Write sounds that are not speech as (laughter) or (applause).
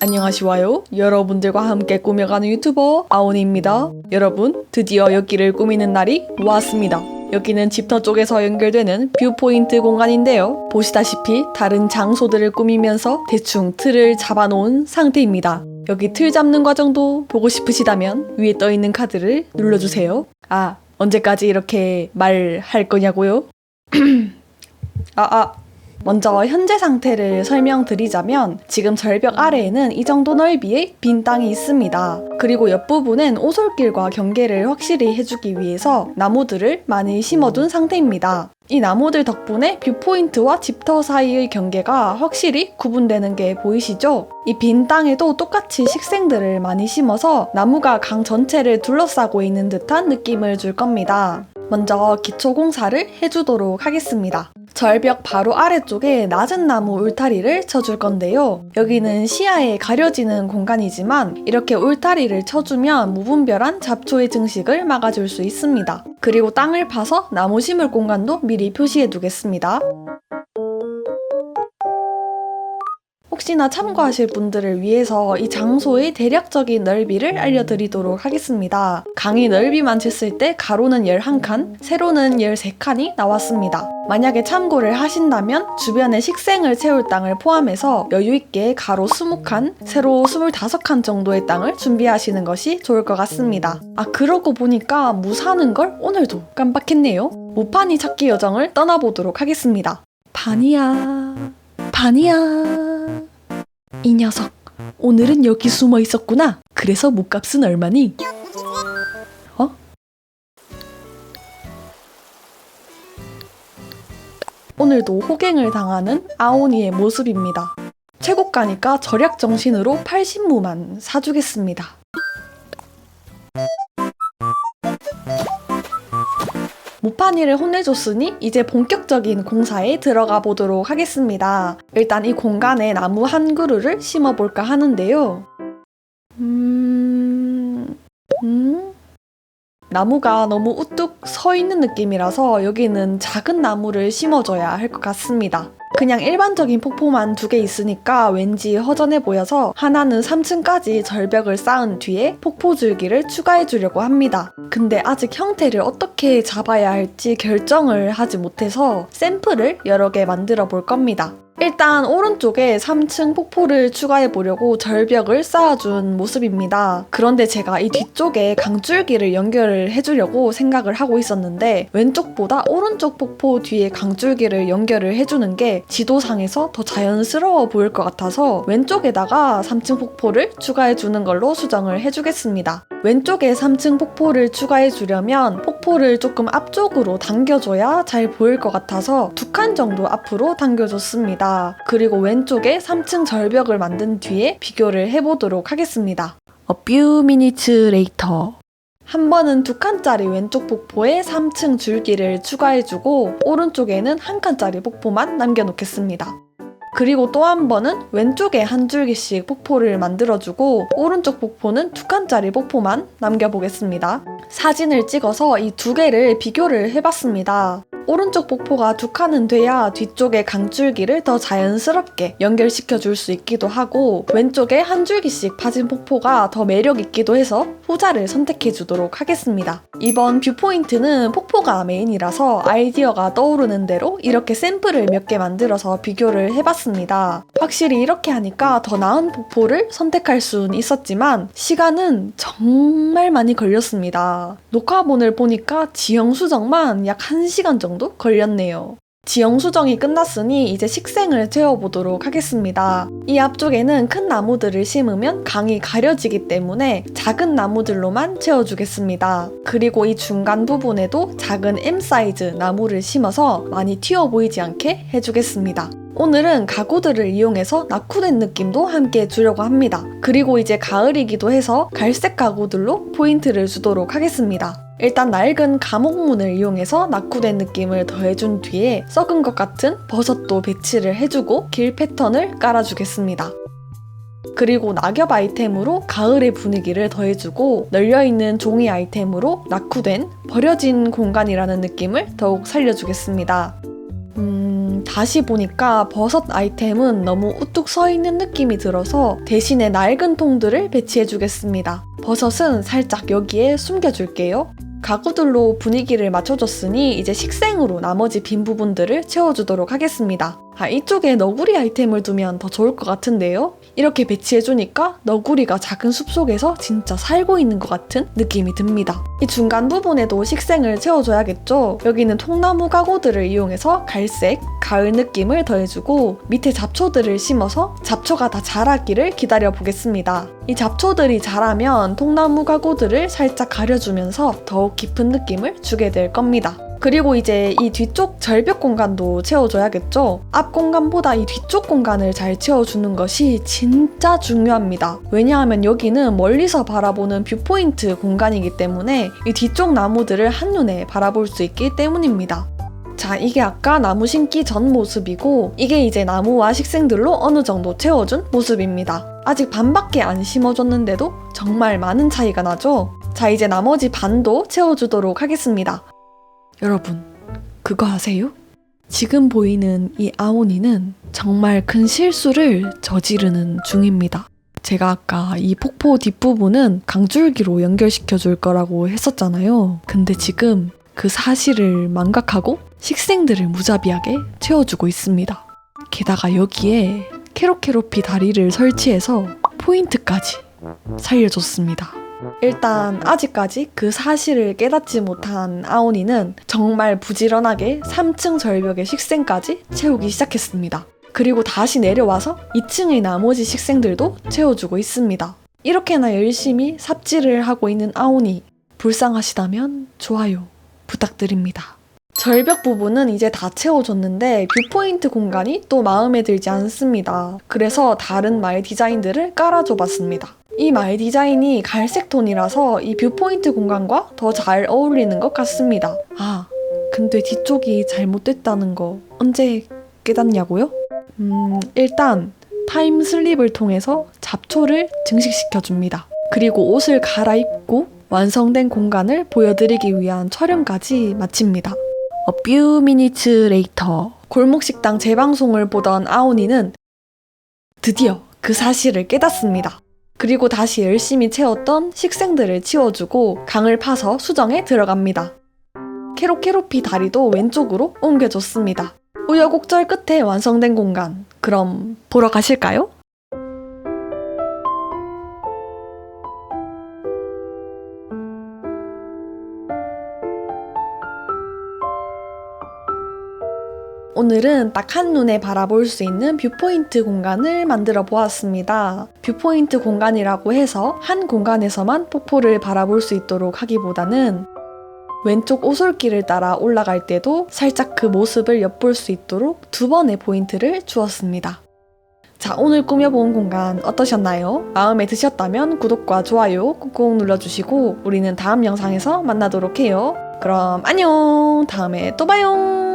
안녕하시와요. 여러분들과 함께 꾸며가는 유튜버 아오니입니다. 여러분, 드디어 여기를 꾸미는 날이 왔습니다. 여기는 집터 쪽에서 연결되는 뷰포인트 공간인데요. 보시다시피 다른 장소들을 꾸미면서 대충 틀을 잡아놓은 상태입니다. 여기 틀 잡는 과정도 보고 싶으시다면 위에 떠 있는 카드를 눌러주세요. 아, 언제까지 이렇게 말할 거냐고요? (clears throat) 아, 아. 먼저 현재 상태를 설명드리자면 지금 절벽 아래에는 이 정도 넓이의 빈 땅이 있습니다. 그리고 옆부분엔 오솔길과 경계를 확실히 해주기 위해서 나무들을 많이 심어둔 상태입니다. 이 나무들 덕분에 뷰포인트와 집터 사이의 경계가 확실히 구분되는 게 보이시죠? 이 빈 땅에도 똑같이 식생들을 많이 심어서 나무가 강 전체를 둘러싸고 있는 듯한 느낌을 줄 겁니다. 먼저 기초 공사를 해주도록 하겠습니다. 절벽 바로 아래쪽에 낮은 나무 울타리를 쳐줄 건데요. 여기는 시야에 가려지는 공간이지만 이렇게 울타리를 쳐주면 무분별한 잡초의 증식을 막아줄 수 있습니다. 그리고 땅을 파서 나무 심을 공간도 미리 표시해 두겠습니다. 혹시나 참고하실 분들을 위해서 이 장소의 대략적인 넓이를 알려드리도록 하겠습니다. 강의 넓이만 쟀을 때 가로는 11칸, 세로는 13칸이 나왔습니다. 만약에 참고를 하신다면 주변에 식생을 채울 땅을 포함해서 여유있게 가로 20칸, 세로 25칸 정도의 땅을 준비하시는 것이 좋을 것 같습니다. 아, 그러고 보니까 무 사는 걸 오늘도 깜빡했네요. 무판이 찾기 여정을 떠나보도록 하겠습니다. 반이야, 반이야. 이 녀석, 오늘은 여기 숨어 있었구나. 그래서 목값은 얼마니? 어? 오늘도 호갱을 당하는 아오니의 모습입니다. 최고가니까 절약 정신으로 80무만 사주겠습니다. 모파니를 혼내줬으니 이제 본격적인 공사에 들어가 보도록 하겠습니다. 일단 이 공간에 나무 한 그루를 심어 볼까 하는데요. 음... 음? 나무가 너무 우뚝 서 있는 느낌이라서 여기는 작은 나무를 심어줘야 할 것 같습니다. 그냥 일반적인 폭포만 두 개 있으니까 왠지 허전해 보여서 하나는 3층까지 절벽을 쌓은 뒤에 폭포 줄기를 추가해 주려고 합니다. 근데 아직 형태를 어떻게 잡아야 할지 결정을 하지 못해서 샘플을 여러 개 만들어 볼 겁니다. 일단 오른쪽에 3층 폭포를 추가해 보려고 절벽을 쌓아준 모습입니다. 그런데 제가 이 뒤쪽에 강줄기를 연결을 해주려고 생각을 하고 있었는데 왼쪽보다 오른쪽 폭포 뒤에 강줄기를 연결을 해주는 게 지도상에서 더 자연스러워 보일 것 같아서 왼쪽에다가 3층 폭포를 추가해 주는 걸로 수정을 해주겠습니다. 왼쪽에 3층 폭포를 추가해 주려면 폭포를 조금 앞쪽으로 당겨줘야 잘 보일 것 같아서 두 칸 정도 앞으로 당겨줬습니다. 그리고 왼쪽에 3층 절벽을 만든 뒤에 비교를 해보도록 하겠습니다. A few minutes later. 한 번은 두 칸짜리 왼쪽 폭포에 3층 줄기를 추가해주고 오른쪽에는 한 칸짜리 폭포만 남겨놓겠습니다. 그리고 또 한 번은 왼쪽에 한 줄기씩 폭포를 만들어주고 오른쪽 폭포는 두 칸짜리 폭포만 남겨보겠습니다. 사진을 찍어서 이 두 개를 비교를 해봤습니다. 오른쪽 폭포가 두 칸은 돼야 뒤쪽에 강줄기를 더 자연스럽게 연결시켜 줄 수 있기도 하고 왼쪽에 한 줄기씩 파진 폭포가 더 매력 있기도 해서 후자를 선택해 주도록 하겠습니다. 이번 뷰포인트는 폭포가 메인이라서 아이디어가 떠오르는 대로 이렇게 샘플을 몇 개 만들어서 비교를 해봤습니다. 확실히 이렇게 하니까 더 나은 폭포를 선택할 수는 있었지만 시간은 정말 많이 걸렸습니다. 녹화본을 보니까 지형 수정만 약 1시간 정도 걸렸네요. 지형 수정이 끝났으니 이제 식생을 채워보도록 하겠습니다. 이 앞쪽에는 큰 나무들을 심으면 강이 가려지기 때문에 작은 나무들로만 채워주겠습니다. 그리고 이 중간 부분에도 작은 M 사이즈 나무를 심어서 많이 튀어 보이지 않게 해주겠습니다. 오늘은 가구들을 이용해서 낙후된 느낌도 함께 주려고 합니다. 그리고 이제 가을이기도 해서 갈색 가구들로 포인트를 주도록 하겠습니다. 일단 낡은 감옥문을 이용해서 낙후된 느낌을 더해준 뒤에 썩은 것 같은 버섯도 배치를 해주고 길 패턴을 깔아주겠습니다. 그리고 낙엽 아이템으로 가을의 분위기를 더해주고 널려있는 종이 아이템으로 낙후된 버려진 공간이라는 느낌을 더욱 살려주겠습니다. 음, 다시 보니까 버섯 아이템은 너무 우뚝 서 있는 느낌이 들어서 대신에 낡은 통들을 배치해 주겠습니다. 버섯은 살짝 여기에 숨겨줄게요. 가구들로 분위기를 맞춰줬으니 이제 식생으로 나머지 빈 부분들을 채워주도록 하겠습니다. 아, 이쪽에 너구리 아이템을 두면 더 좋을 것 같은데요? 이렇게 배치해주니까 너구리가 작은 숲속에서 진짜 살고 있는 것 같은 느낌이 듭니다. 이 중간 부분에도 식생을 채워줘야겠죠? 여기는 통나무 가구들을 이용해서 갈색, 가을 느낌을 더해주고 밑에 잡초들을 심어서 잡초가 다 자라기를 기다려 보겠습니다. 이 잡초들이 자라면 통나무 가구들을 살짝 가려주면서 더욱 깊은 느낌을 주게 될 겁니다. 그리고 이제 이 뒤쪽 절벽 공간도 채워줘야겠죠? 앞 공간보다 이 뒤쪽 공간을 잘 채워주는 것이 진짜 중요합니다. 왜냐하면 여기는 멀리서 바라보는 뷰포인트 공간이기 때문에 이 뒤쪽 나무들을 한눈에 바라볼 수 있기 때문입니다. 자, 이게 아까 나무 심기 전 모습이고, 이게 이제 나무와 식생들로 어느 정도 채워준 모습입니다. 아직 반밖에 안 심어줬는데도 정말 많은 차이가 나죠? 자, 이제 나머지 반도 채워주도록 하겠습니다. 여러분, 그거 아세요? 지금 보이는 이 아오니는 정말 큰 실수를 저지르는 중입니다. 제가 아까 이 폭포 뒷부분은 강줄기로 연결시켜 줄 거라고 했었잖아요. 근데 지금 그 사실을 망각하고 식생들을 무자비하게 채워주고 있습니다. 게다가 여기에 캐로캐로피 다리를 설치해서 포인트까지 살려줬습니다. 일단 아직까지 그 사실을 깨닫지 못한 아오니는 정말 부지런하게 3층 절벽의 식생까지 채우기 시작했습니다. 그리고 다시 내려와서 2층의 나머지 식생들도 채워주고 있습니다. 이렇게나 열심히 삽질을 하고 있는 아오니 불쌍하시다면 좋아요 부탁드립니다. 절벽 부분은 이제 다 채워줬는데 뷰포인트 공간이 또 마음에 들지 않습니다. 그래서 다른 말 디자인들을 깔아줘 봤습니다. 이말 디자인이 갈색 톤이라서 이 뷰포인트 공간과 더 잘 어울리는 것 같습니다. 아, 근데 뒤쪽이 잘못됐다는 거 언제 깨닫냐고요? 음, 일단 타임 슬립을 통해서 잡초를 증식시켜 줍니다. 그리고 옷을 갈아입고 완성된 공간을 보여드리기 위한 촬영까지 마칩니다. A few minutes later. 골목식당 재방송을 보던 아오니는 드디어 그 사실을 깨닫습니다. 그리고 다시 열심히 채웠던 식생들을 치워주고 강을 파서 수정에 들어갑니다. 캐로캐로피 다리도 왼쪽으로 옮겨줬습니다. 우여곡절 끝에 완성된 공간. 그럼 보러 가실까요? 오늘은 딱 한눈에 바라볼 수 있는 뷰포인트 공간을 만들어 보았습니다. 뷰포인트 공간이라고 해서 한 공간에서만 폭포를 바라볼 수 있도록 하기보다는 왼쪽 오솔길을 따라 올라갈 때도 살짝 그 모습을 엿볼 수 있도록 두 번의 포인트를 주었습니다. 자, 오늘 꾸며본 공간 어떠셨나요? 마음에 드셨다면 구독과 좋아요 꾹꾹 눌러주시고 우리는 다음 영상에서 만나도록 해요. 그럼 안녕! 다음에 또 봐요!